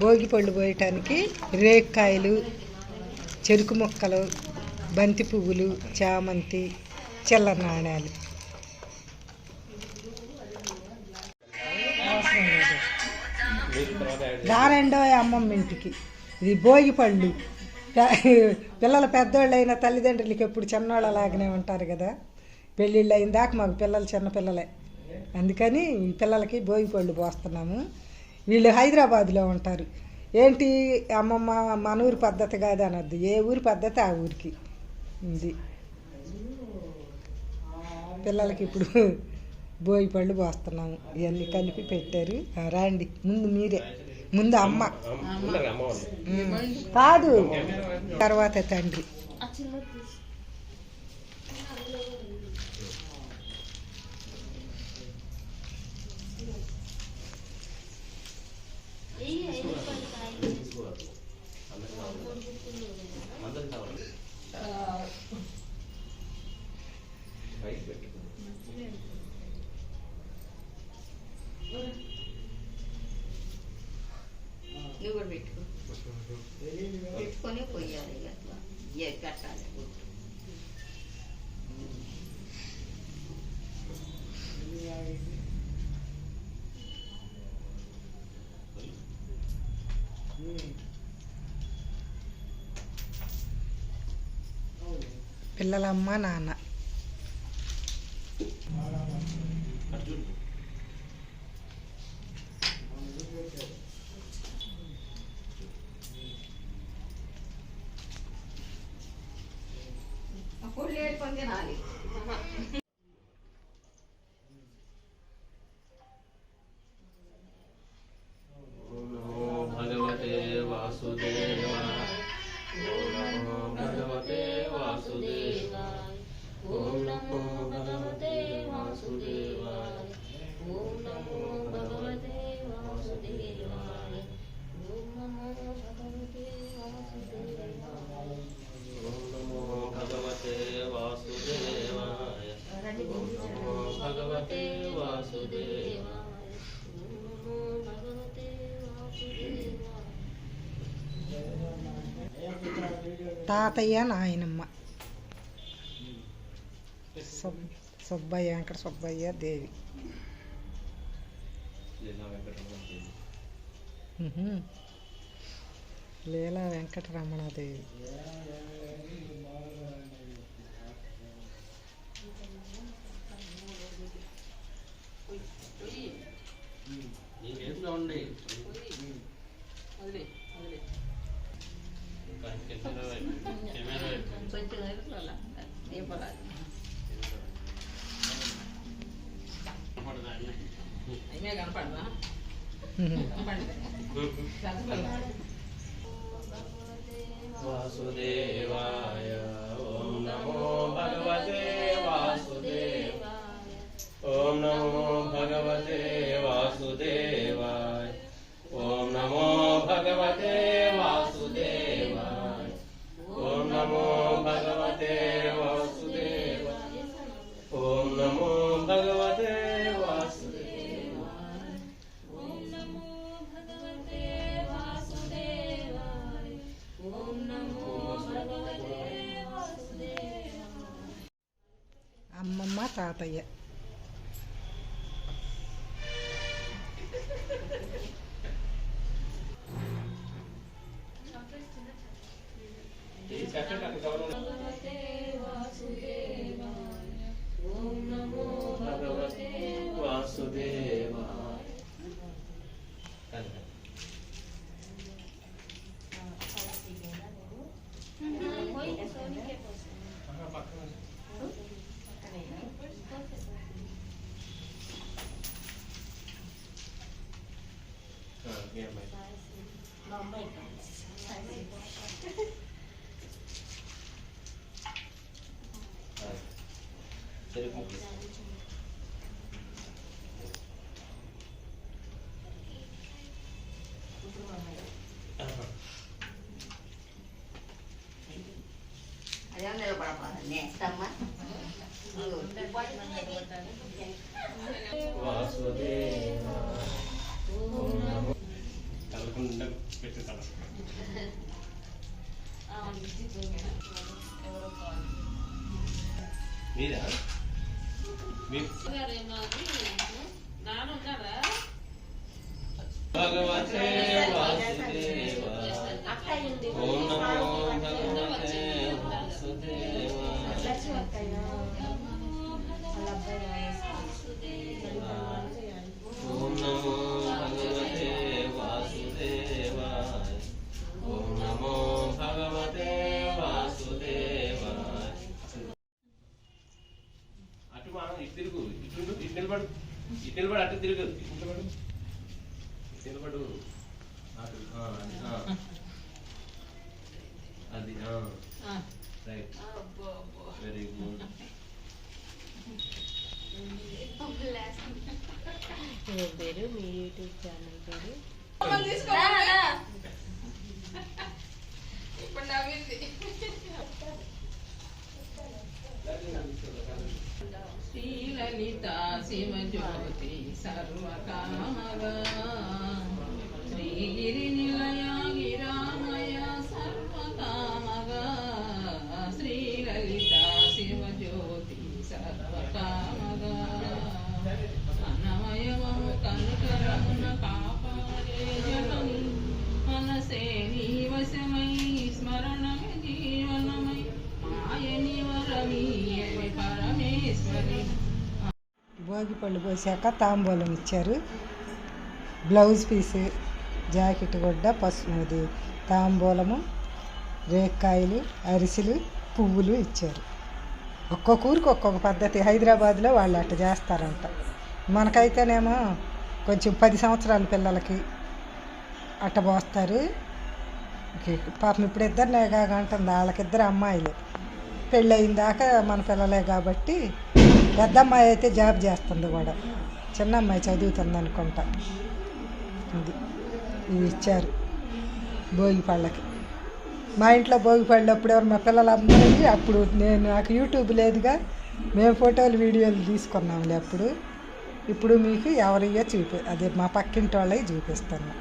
భోగి పళ్ళు పోయటానికి రేక్కాయలు చెరుకు ముక్కలు బంతి పువ్వులు చామంతి చెల్ల నాణ్యాలు అవసరం దారెండో అమ్మమ్మ ఇంటికి. ఇది భోగి పళ్ళు పిల్లలు పెద్దోళ్ళు అయిన తల్లిదండ్రులకి ఎప్పుడు చిన్నవాళ్ళు అలాగనే ఉంటారు కదా. పెళ్ళిళ్ళు అయిన దాకా మాకు పిల్లలు చిన్నపిల్లలే అందుకని పిల్లలకి భోగి పళ్ళు పోస్తున్నాము. వీళ్ళు హైదరాబాద్లో ఉంటారు. ఏంటి అమ్మమ్మ మన ఊరి పద్ధతి కాదు అనొద్దు ఏ ఊరి పద్ధతి ఆ ఊరికి. ఇది. పిల్లలకి ఇప్పుడు భోగి పళ్ళు పోస్తున్నాము. ఇవన్నీ కలిపి పెట్టారు. రండి. ముందు మీరే. ముందు అమ్మ. కాదు. తర్వాత తండ్రి. నువ్వు కూడా పెట్టుకో పెట్టుకొని పోయాలి ఇక అట్లా కట్టాలి పిల్లలమ్మ నాన్న. పొడి లేడు పొందినాలి తాతయ్య నాయనమ్మ. సుబ్ సుబ్బయ్య వెంకట సుబ్బయ్య దేవి. లీలా వెంకటరమణాదేవి. ఉండే. కొంచెం ఎరుపులా దీపాలు అయినా కనపడదా ఉహు. వాసుదేవాయ ఓం నమో భగవతే వాసుదేవ ఓం నమో భగవతే వాసుదేవాయ ఓం నమో భగవతే తాతయ్య వాసుదేవా భగవతే వాసుదేవాయ ఈ అమ్మాయి సరే అదే నిలబడపాలి నేస్తమ్మా వాసుదేవ పెట్టేస్తాను మీరా మీ భగవతే వాసుదేవ ఓం నమో భగవతే వాసుదేవ తిరుగు ఇటు నిలబడు ఇటు నిలబడు అటు తిరుగు. నిలబడు నిలబడు అది, రైట్ వెరీ గుడ్ మీ పేరు మీ యూట్యూబ్ ఛానల్ పేరు ఇప్పుడు నవ్వింది. ललिता शिवज्योति सर्वकामगा श्रीगिरिनिलया భోగి పళ్ళు పోసాక తాంబూలం ఇచ్చారు. బ్లౌజ్ పీసు జాకెట్ గుడ్డ పసుపు తాంబూలము రేక్కాయలు అరిసెలు పువ్వులు ఇచ్చారు. ఒక్కొక్క ఊరికి ఒక్కొక్క పద్ధతి. హైదరాబాద్లో వాళ్ళు అట్ట చేస్తారంట. మనకైతేనేమో కొంచెం పది సంవత్సరాల పిల్లలకి అట్ట పోస్తారు. పాపం ఇప్పుడు ఇద్దరినే అంటుంది. వాళ్ళకిద్దరు అమ్మాయిలు. పెళ్ళి అయిన మన పిల్లలే కాబట్టి పెద్ద అమ్మాయి అయితే జాబ్ చేస్తుంది కూడా చిన్న అమ్మాయి చదువుతుంది అనుకుంటా. ఇది. ఇవి ఇచ్చారు భోగి పళ్ళకి మా ఇంట్లో భోగి పళ్ళు అప్పుడు ఎవరు మా పిల్లలందరికీ అప్పుడు నేను నాకు యూట్యూబ్ లేదుగా మేము ఫోటోలు వీడియోలు తీసుకున్నాంలే అప్పుడు. ఇప్పుడు మీకు ఎవరయ్యో చూపి అదే మా పక్కింటి వాళ్ళవి చూపిస్తాను